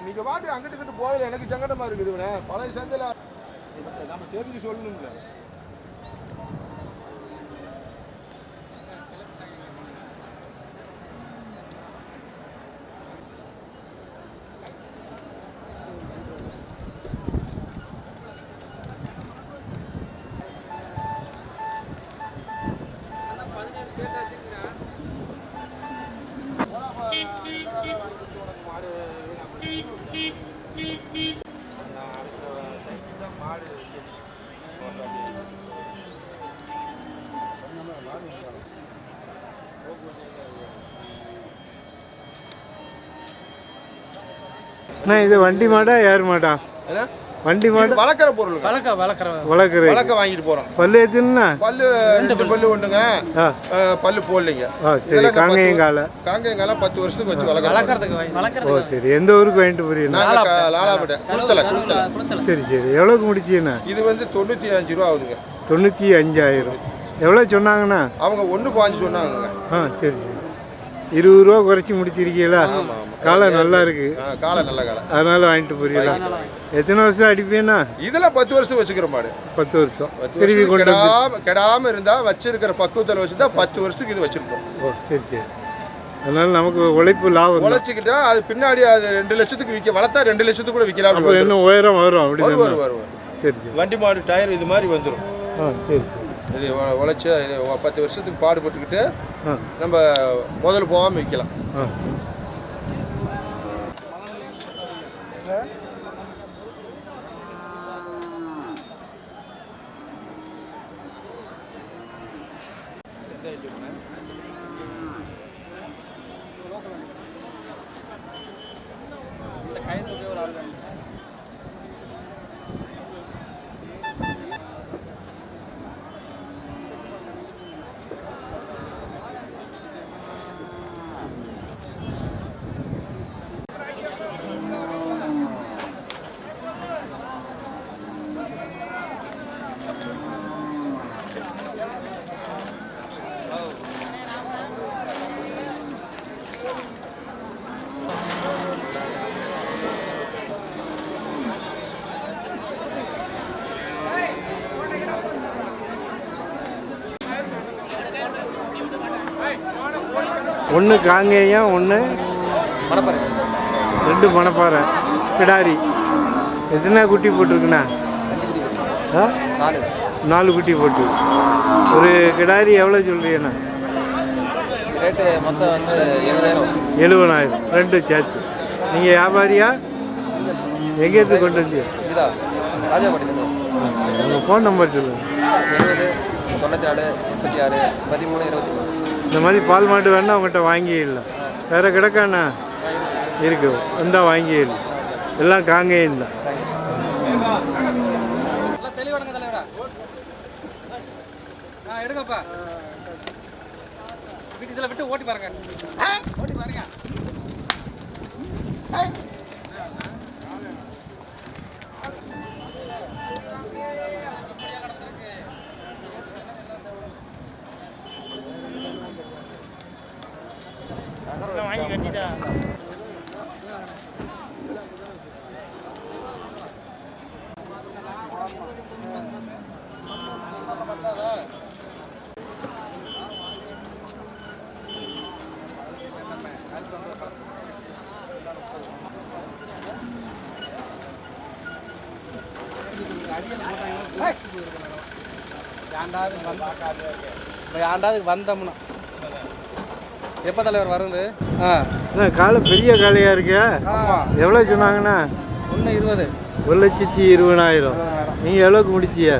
நீங்க பாட்டு அங்கிட்டு போகல எனக்கு சங்கடமா இருக்குது பழைய சந்தையில நம்ம தெரிஞ்சு சொல்லணும்ல அண்ணா இது வண்டி மாடா ஏர் மாடா? வண்டி இது மாடு. வளர்க்குற பொருள் வளர்க்க வளர்க்குற. வளர்க்குற வளர்க்க வாங்கிட்டு போறோம். பல்லு எத்துனா பல்லு ரெண்டு பல்லு அஹ், பல்லு போடலைங்க. ஆ சரி நான் காங்கேயம் பத்து- வருஷத்துக்கு வச்சு வளர்க்குறோம் வளர்க்குறதுக்கு வாங்கி ஓ சரி. எந்த ஊருக்கு வாங்கிட்டு போறீங்க? லாலாபேட்டை குடுத்தல குடுத்தல சரி சரி. எவ்வளோக்கு முடிச்சீங்கண்ணா இது வந்து தொண்ணூத்தி அஞ்சு ரூபா ஆகுதுங்க. தொண்ணூற்றி அஞ்சாயிரம். எவ்வளோ சொன்னாங்கண்ணா? அவங்க ஒண்ணு பாஞ்சு சொன்னாங்க ஆ சரி சரி. இருபது ரூபா குறைச்சி முடிச்சிருக்கீங்களா? காலை நல்லா இருக்கு. காலை நல்ல காலை. அதனால வாங்கிட்டு போறீங்களா? எத்தனை வருஷம் அடிப்பேண்ணா இதெல்லாம் பத்து வருஷத்துக்கு வச்சுக்கிற மாடு. பத்து வருஷம். பத்து திருப்பி வருஷத்துக்கு கொண்டு வந்து கெடாம இருந்தா வச்சிருக்கிற பக்குவத்தில் வச்சுட்டா பத்து வருஷத்துக்கு இது வச்சிருப்போம். ஓ சரி சரி. அதனால நமக்கு உழைப்பு லாபம் தான். உழைச்சிக்கிட்டா அது பின்னாடி அது ரெண்டு லட்சத்துக்கு விற்க வளர்த்தா ரெண்டு லட்சத்துக்கு கூட விற்கலாம். இன்னும் உயரம் வரும் அப்படி வரும் தானே? வரும். சரி வண்டி மாடு டயர் இது மாதிரி வந்துடும் ஆ சரி சரி. இது உழைச்சு இது பத்து வருஷத்துக்கு பாடுபட்டுக்கிட்டு நம்ம முதல்ல போகாம விற்கலாம் ஆ. ஒன்று காங்கேயம் ஒன்று ரெண்டு மணப்பாறை. கிடாரி எத்தனை குட்டி போட்டிருக்குண்ணா? நாலு. குட்டி போட்டு. ஒரு கிடாரி எவ்வளோ சொல்கிறீங்கண்ணா ரேட்டு மொத்தம் வந்து எழுபதாயிரம் எழுபதாயிரம். ரெண்டு சேர்த்து. நீங்கள் வியாபாரியா? எங்கேருந்து கொண்டு வந்து உங்கள் ஃபோன் நம்பர் சொல்லுங்கள் எழுபது தொண்ணூற்றி நாலு முப்பத்தி ஆறு பதிமூணு இருபத்தி மூணு. இந்த மாதிரி பால் மாட்டு வேணா உங்கள்கிட்ட வாங்கிடலாம் வேறு கிடக்காண்ணா இருக்கு. வந்தால் வாங்கிடலாம் எல்லாம் காங்கேயம் தான் எடுங்கப்பா. வீட்டு இதில் விட்டு ஓட்டி பாருங்க. ஓட்டி பாருங்க. ஏண்டாவது வந்தோம்னா எப்போ தலைவர் வருது? ஆ. காலை பெரிய காளையாக இருக்கு எவ்வளோ சொன்னாங்கண்ணா? ஒன்று இருபது. ஒரு லட்சத்தி இருபதாயிரம். நீங்கள் எவ்வளோக்கு முடிச்சிய?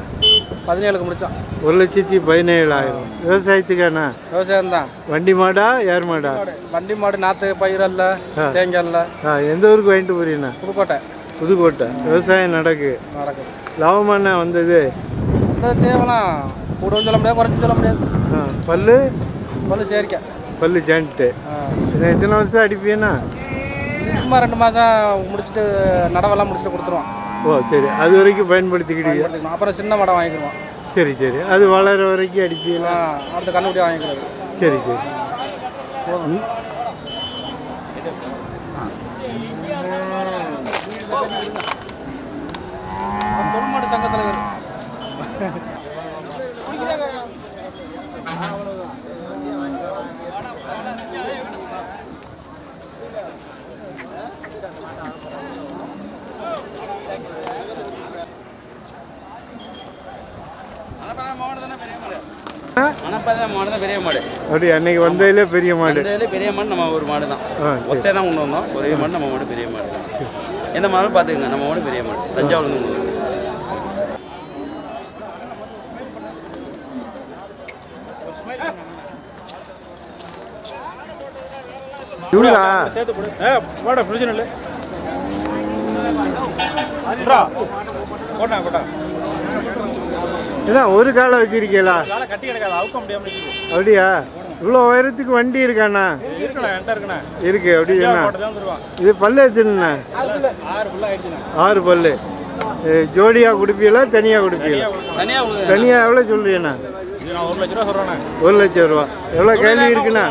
பதினேழுக்கு முடித்தோம் ஒரு லட்சத்தி பதினேழாயிரம். விவசாயத்துக்காண்ணா? விவசாயம் தான் வண்டி மாடா ஏர் மாடா? வண்டி மாடு. நாற்று பயிரல்ல தேங்காய்ல ஆ. எந்த ஊருக்கு வாங்கிட்டு போறீங்கண்ணா? புதுக்கோட்டை. புதுக்கோட்டை. விவசாயம் நடக்கு. நடக்குது லாபமாண்ணா வந்தது? இந்த தேவலாம். கூடவும் சொல்ல முடியாது குறைச்சி சொல்ல முடியாது. பல்லு? பல்லு சேர்க்க. பல்லு இன்னும் எத்தனை வருஷம் அடிப்பீண்ணா சும்மா ரெண்டு மாதம் முடிச்சுட்டு நடவெல்லாம் முடிச்சுட்டு கொடுத்துருவோம். ஓ சரி. அது வரைக்கும் பயன்படுத்திக்கிடுவீங்க பயன்படுத்திக்கணும் அப்புறம் சின்ன மாடை வாங்கிக்கிடுவோம். சரி சரி. அது வளர வரைக்கும் அடிப்பீங்களா அடுத்த கண்ணுக்குட்டி வாங்கிக்கிறது. சரி சரி. ம். தொழில் மணப்பாறை மாடு தான் பெரிய மாடு. அப்படி அன்னைக்கு வந்ததுல பெரிய மாடு. இந்த இதில் பெரிய மாடு நம்ம ஒரு மாடு தான். ஒத்தை தான் கொண்டு வந்தோம். ஒரே மாடு நம்ம மாடு பெரிய மாடு எந்த மாடும் பார்த்துக்கங்க. நம்ம மாடு பெரிய மாடு. கொண்டு வந்தோம். இவரா சேர்த்து கொடு ஏ பிரச்சனை இல்லை போட்டா போட்டா என்ன ஒரு காலை வச்சிருக்கீங்களா? அப்படியா? இவ்வளோ உயரத்துக்கு வண்டி இருக்காண்ணா இருக்கு அப்படி என்ன? போட்டு தான் தருவான் இது பல்லு எத்தனைண்ணா ஆறு பல்லு ஏ, ஜோடியா கொடுப்பீங்களா தனியா கொடுப்பீங்களா? தனியாக எவ்வளோ சொல்றீங்கண்ணா? ஒரு லட்ச ரூபா எவ்வளோ கேள்வி இருக்குண்ணா?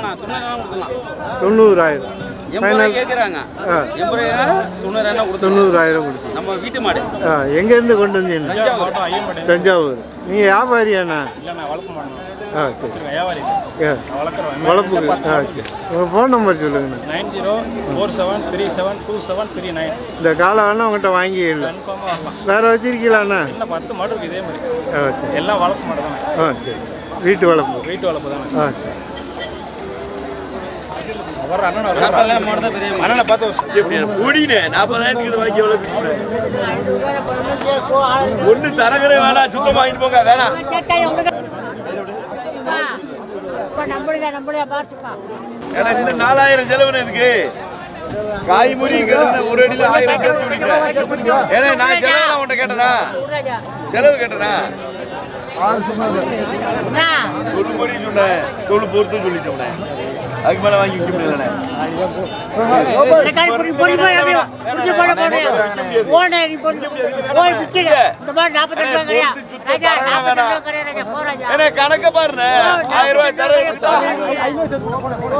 தொண்ணூறாயிரம். தொண்ணூறாயிரம் கேட்குறாங்க. கொடுத்து நம்ம வீட்டு மாடு. ஆ எங்கேருந்து கொண்டு வந்தீங்க? தஞ்சாவூர். நீங்கள் வியாபாரியாண்ணா? ஆ சரி. வளர்ப்புக்கு. ஆ சரி. உங்கள் ஃபோன் நம்பர் சொல்லுங்கண்ணா. Nine zero four seven three seven two seven three nine. இந்த காலை வேணா உங்கள்கிட்ட வேற வச்சிருக்கீங்களாண்ணா? இன்னும் பத்து மாடு இருக்குது இதே மாதிரி. எல்லாம் தானே. ஆ சரி. வீட்டு வளர்ப்பு. வீட்டு வளர்ப்பு தானே. ஆ சரி. அண்ணன் பார்த்து கூடினே நாற்பதாயிரத்துக்கு வாங்கி எவ்வளோ ஒன்று தரகரே வேணாம் சுத்தம் வாங்கிட்டு போங்க வேணாம். இன்னும் நாலாயிரம் செலவுன்னு இதுக்கு. கிடந்த ஒரு அடியில் ஆயிரம். ஏன்னா நான் செலவு உன்ட்ட கேட்டனா? செலவு கேட்டனா? ஒரு முறை சொன்னேன். தொழில் பொறுத்து சொல்லிட்டோம்னே அதுக்கு மேலே வாங்கி விற்க முடியலண்ணே கணக்க பாருண்ணே. ஆயிரம் ரூபாய் தர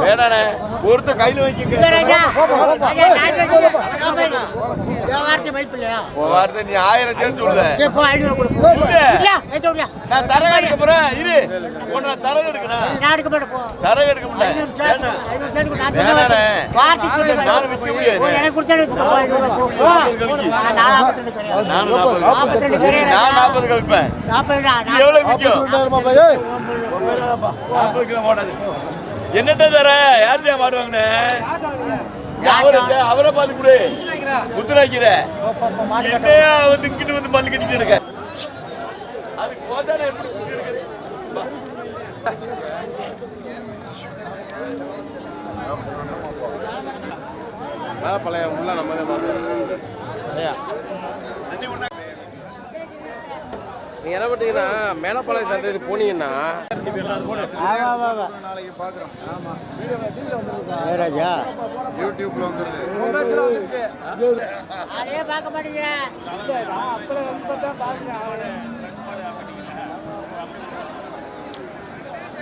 வேணாண்ணே கையில் உன் வார்த்தை நீ ஆயிரம் சேர்த்து சொல்லுத நான் தரகு எடுக்க போறேன். இரு. தரகு எடுக்கணும். தரகு எடுக்க முடியல நான் எவ்வளவு என்னட்ட தர யார்கிட்ட மாடுவாங்கண்ணே அவரை அவரை பார்த்து கொடு முத்துராக்கிற என்னையா வந்து இங்கிட்டு வந்து மல்லு கட்டிட்டு இருக்க அதுக்கு போதானே எப்படி சுத்தி இருக்குது? வா. பழைய உள்ள நம்ம தான் பார்க்கணும். ஐயா. நீங்க என்ன பண்ணீங்கன்னா மேலப்பாளையம் சந்தை போனீங்கன்னா நாளைக்கு பார்க்குறோம் ராஜா யூடியூப்ல வந்துருது. அதே பார்க்க மாட்டேங்கிறேன்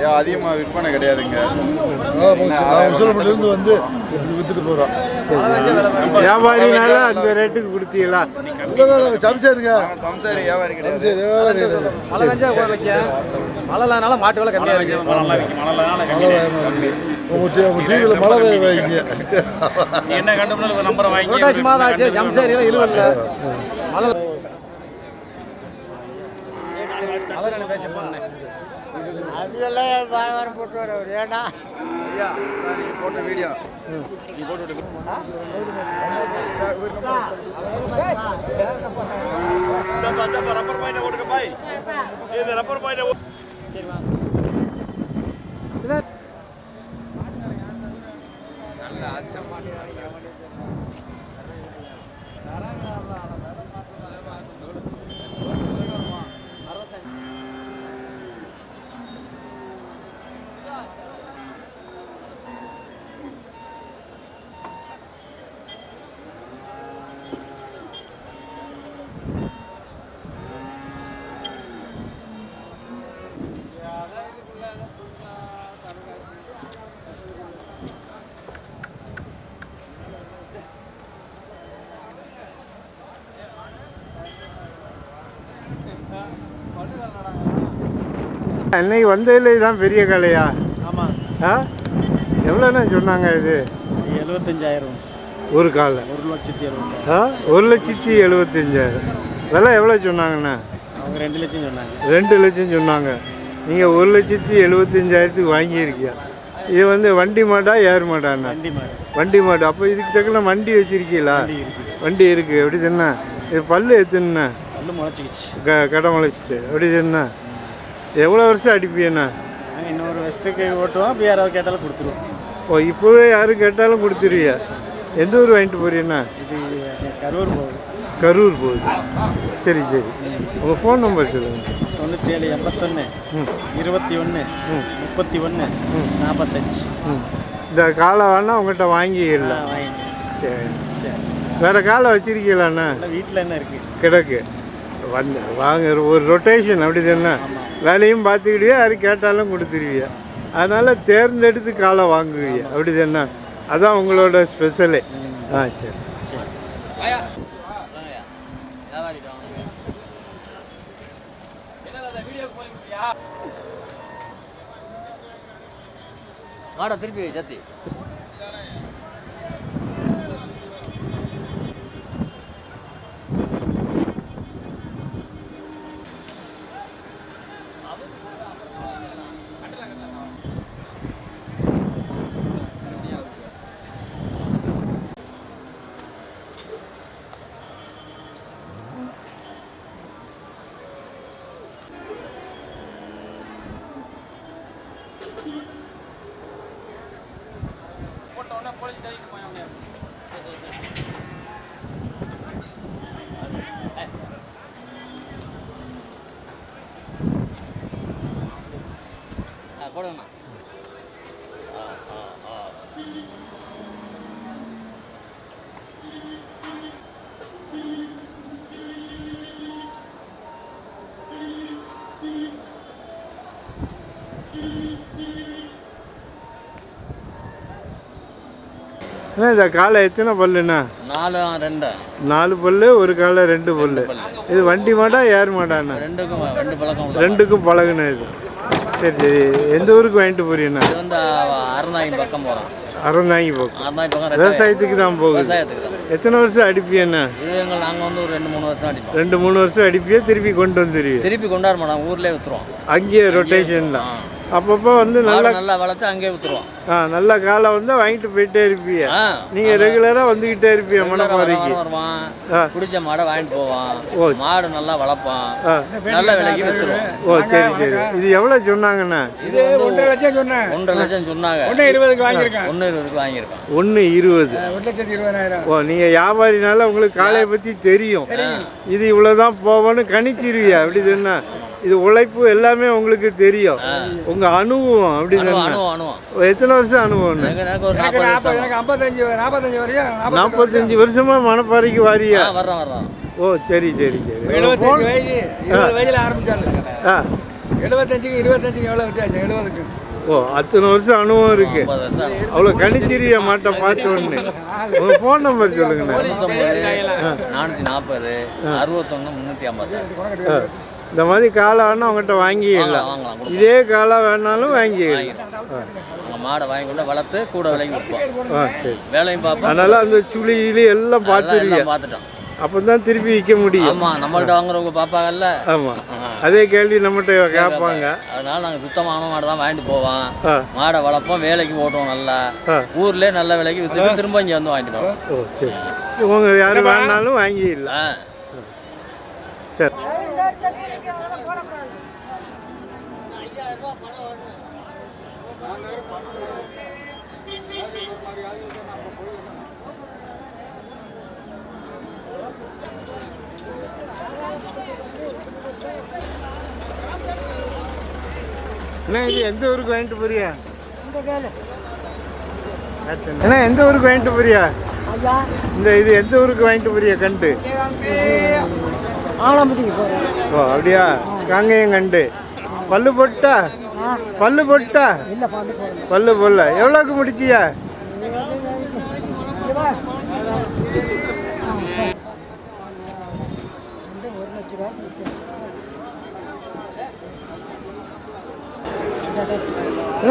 ஏன் அதிகமாக விற்பனை கிடையாதுங்க. உசிலம்பட்டிலேருந்து வந்து இப்படி வித்துட்டு போகிறோம் வியாபாரினால அந்த ரேட்டுக்கு கொடுத்தீங்களா? நாங்கள் சம்சாரி வியாபாரி கிடையாது. மழை பெஞ்சா மழைனால மாட்டு வேலை கம்மியாக இருக்கு. டிவியில் மழை பெய்ய வைங்க. என்ன கண்டுபிடிச்சு ஒரு நம்பரை வாங்கி புரட்டாசி மாதம் ஆச்சு. சம்சாரியில் இருவல்ல மழை மழை பேச்சு பண்ணேன் அது எல்லாம் வார வாரம் போட்டு வர ஒரு ஏடா ஐயா நீ போட்ட வீடியோ. ரப்பர் பாயிண்ட் ஓடுங்க பாய். இது ரப்பர் பாயிண்ட் நல்ல ஆச்சரியமா அன்னைக்கு வந்ததுல இதுதான் பெரிய கலையா? ஆமாம் ஆ? எவ்வளோண்ணா சொன்னாங்க இது? எழுபத்தஞ்சாயிரம் ஒரு காலை ஒரு லட்சத்தி எழுபத்தாயிரம் ஆ? ஒரு லட்சத்தி எழுபத்தஞ்சாயிரம் விலை எவ்வளோ சொன்னாங்கண்ணா? அவங்க ரெண்டு லட்சம் சொன்னாங்க. ரெண்டு லட்சம் சொன்னாங்க. நீங்கள் ஒரு லட்சத்தி எழுபத்தஞ்சாயிரத்துக்கு வாங்கியிருக்கியா? இது வந்து வண்டி மாடா ஏர் மாடாண்ணா? வண்டி மாடு. வண்டி மாடு. அப்போ இதுக்கு தக்கன வண்டி வச்சிருக்கீங்களா? வண்டி இருக்குது எப்படி தானே இது பல்லு எத்தனைண்ணா? பல்லு முளைச்சிக்கிச்சு. க கடை முளைச்சிட்டு. எப்படி தானே எவ்வளோ வருஷம் அடிப்பீண்ணா நாங்கள் இன்னொரு வருஷத்துக்கு ஓட்டுவோம். அப்போ யாராவது கேட்டாலும் கொடுத்துருவோம். ஓ இப்போவே யாரும் கேட்டாலும் கொடுத்துருவியா? எந்த ஊர் வாங்கிட்டு போறீண்ணா இது கரூர் போகுது. கரூர் போகுது. சரி சரி. உங்கள் ஃபோன் நம்பர் சொல்லுங்கள் தொண்ணூற்றி ஏழு எண்பத்தொன்று ம். இருபத்தி ஒன்று ம். முப்பத்தி ஒன்று ம். நாற்பத்தஞ்சு ம். இந்த காலை வேணா உங்கள்கிட்ட வாங்கிடலாம். வாங்கி சரி. சரி. வேறு காலை வச்சிருக்கீங்களாண்ணா வீட்டில் என்ன இருக்குது கிடக்கு. வந்து வாங்க ஒரு ரொட்டேஷன் அப்படி தானே வேலையும் பார்த்துக்கிடுவியா? யார் கேட்டாலும் கொடுத்துருவியா? அதனால் தேர்ந்தெடுத்து காலை வாங்குவீங்க அப்படி தானே அதான் உங்களோட ஸ்பெஷலே ஆ சரி. மாடை திருப்பி வை போடுங்கண்ணா அண்ணா இந்த காலை எத்தனை பல்லுண்ணா? நாலு ரெண்டு? நாலு பல்லு ஒரு காலை ரெண்டு பல்லு. இது வண்டி மாடா ஏர் மாடாண்ணா? ரெண்டுக்கும் ரெண்டு பழக்கம் ரெண்டுக்கும் பழகுன இது. சரி சரி எந்த ஊருக்கு வாங்கிட்டு போறீங்கண்ணா? இது வந்து பக்கம் போகிறோம் அறந்தாங்கி போக்கும். அறநாய் பக்கம் ரெண்டு விவசாயத்துக்கு தான் போகுது. விவசாயத்துக்கு தான். எத்தனை வருஷம் அடிப்பியண்ணா இது எங்கள் நாங்கள் வந்து ஒரு ரெண்டு மூணு வருஷம் அடிப்போம். ரெண்டு மூணு வருஷம் அடிப்பியே திருப்பி கொண்டு வந்துருவீங்க திருப்பி கொண்டாட மாட்டோம் ஊர்லேயே விற்றுருவோம் அங்கேயே ரொட்டேஷன் தான் அப்பப்போ வந்து நல்லா நல்லா வளர்த்து அங்கேயே விற்றுருவோம் ஆ நல்ல காலை வந்து வாங்கிட்டு போயிட்டே இருப்பீங்க. நீங்க ரெகுலரா வந்துகிட்டே இருப்பீங்க மணப்பாறைக்கு வருவான். பிடிச்ச மாடை வாங்கிட்டு போவான். ஓ. மாடு நல்லா வளர்ப்பான். நல்ல விலைக்கு விற்றுருவோம் ஓ சரி சரி. இது எவ்வளோ சொன்னாங்கண்ணா? இது ஒன்றரை லட்சம் சொன்னேன். ஒன்றரை லட்சம் சொன்னாங்க. ஒன்று இருபதுக்கு வாங்கியிருக்கேன். ஒன்று இருபதுக்கு வாங்கியிருக்கான் ஒன்று இருபது. ஒரு லட்சத்தி இருபதாயிரம். ஓ நீங்கள் வியாபாரினால உங்களுக்கு காளையை பற்றி தெரியும். இது இவ்வளோதான் போவோன்னு கணிச்சிருவியா? அப்படி தானே இது உழைப்பு எல்லாமே உங்களுக்கு தெரியும். உங்கள் அனுபவம் அப்படி எத்தனை வருஷம் அனுபவம் நாற்பத்தஞ்சு வரையும் நாற்பத்தஞ்சு வருஷமா மணப்பாறைக்கு வாரியா? ஓ சரி சரி சரி. எழுபத்தஞ்சுக்கு இருபத்தஞ்சுக்கு எவ்வளோ வித்தியாசம்? எழுபதுக்கு. ஓ அத்தனை வருஷம் அனுபவம் இருக்கு. ஐம்பது. அவ்வளோ கணிச்சிருவிய மாட்டை பார்த்த உடனே. உங்க ஃபோன் நம்பர் தொண்ணூத்தொம்பது நானூற்றி நாற்பது அறுபத்தொன்று முந்நூற்றி ஐம்பத்தாறு. ஆ. இந்த மாதிரி காலை வேணா உங்கள்கிட்ட வாங்கிடலாம். இதே காலை வேணாலும் வாங்கிடலாம். மாடை வாங்கி கொண்டு வளர்த்து கூட விலைக்கு விற்போம். ஆ சரி. வேலையும் பார்ப்போம். அதனால அந்த சுழி கிளி எல்லாம் எல்லாம் பார்த்துட்டோம். அப்போ தான் திருப்பி விற்க முடியும். ஆமா நம்மள்ட்ட வாங்குறவங்க பார்ப்பாங்கல்ல. ஆமாம் அதே கேள்வி நம்மகிட்ட கேட்பாங்க. அதனால நாங்கள் சுத்தமான மாடு தான் வாங்கிட்டு போவோம். மாடை வளர்ப்போம் வேலைக்கு ஓட்டுவோம் நல்லா. ஊர்லயே நல்ல விலைக்கு வித்துட்டு திரும்ப இங்கே வந்து வாங்கிட்டு போவோம். ஓ சரி. இவங்க யார் வேணாலும் வாங்கிடலாம். அண்ணா இது எந்த ஊருக்கு வாங்கிட்டு போறியா அண்ணா எந்த ஊருக்கு வாங்கிட்டு போறியா இந்த இது எந்த ஊருக்கு வாங்கிட்டு போறியா கண்டு? ஆலம்பட்டிக்கு போகிறேன் ஓ அப்படியா? காங்கேயம் கண்டு. பல்லு போட்டா? பல்லு போட்டா? இல்லை பல்லு பல்லு போடல. எவ்வளோக்கு முடிச்சியா?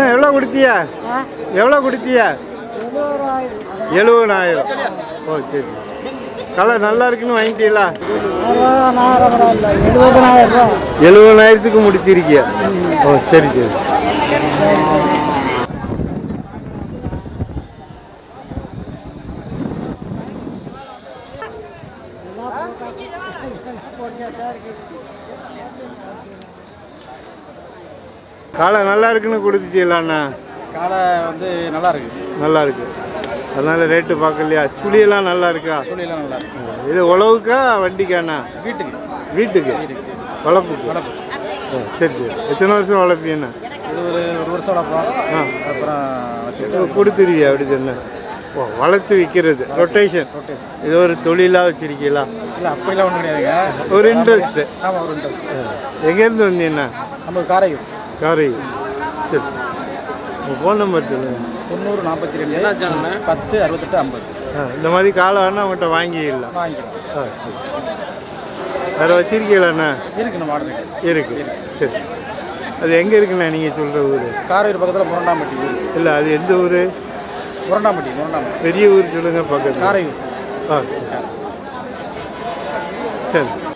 எவ்வளோ கொடுத்தியா? எவ்வளோ கொடுத்தியா? எழுபதாயிரம் ஓ சரி. கலர் நல்லா இருக்குன்னு வாங்கிட்டீங்களா? எழுபதாயிரத்துக்கு முடிச்சிருக்கியா? ஓ சரி சரி. காலை நல்லா இருக்குன்னு கொடுத்துட்டீங்களாண்ணா? காலை வந்து நல்லா இருக்கு. நல்லா இருக்கு. அதனால ரேட்டு பார்க்கலையா? சுழியெல்லாம் நல்லா இருக்கா? சூழ்நிலை நல்லா இருக்கு. இது உழவுக்கா வண்டிக்காண்ணா வீட்டுக்கு. வீட்டுக்கு? வளர்ப்புக்கு ஓ, சரி சரி. எத்தனை வருஷம் வளர்ப்பீங்கண்ணா இது ஒரு ஒரு வருஷம் வளர்ப்போம் ஆ. அப்புறம் கொடுத்துருவியா அப்படி சொன்ன? ஓ வளர்த்து விற்கிறது ரொட்டேஷன் இது ஒரு தொழிலாக வச்சிருக்கீங்களா? இல்லை அப்படிலாம் ஒன்றும் கிடையாதுங்க. ஒரு இன்ட்ரெஸ்ட்டு ஆமாம் ஒரு இன்ட்ரெஸ்ட் எங்கேருந்து வந்தீங்கண்ணா நம்ம காரையூர். காரை சரி. ஃபோன் நம்பர் சொல்லுங்கள் தொண்ணூறு நாற்பத்தி ரெண்டு என்ன சேனல் பத்து அறுபத்தெட்டு ஐம்பது. இந்த மாதிரி காலை வேணா அவங்கள்ட்ட வாங்கிடலாம். வாங்கிக்கலாம் வேறு வச்சிருக்கீங்களாண்ணா இருக்கு நம்ம ஆர்டருக்கு இருக்கு. சரி. அது எங்கே இருக்குண்ணா நீங்கள் சொல்கிற ஊர்? காரையூர் பக்கத்தில் முரண்டாம்பட்டி ஊர். இல்லை அது எந்த ஊர்? முரண்டாம்பட்டி முரண்டாம்பட்டி பெரிய ஊர் சொல்லுங்க பக்கத்தில். காரையூர். ஆ சரி. சரி.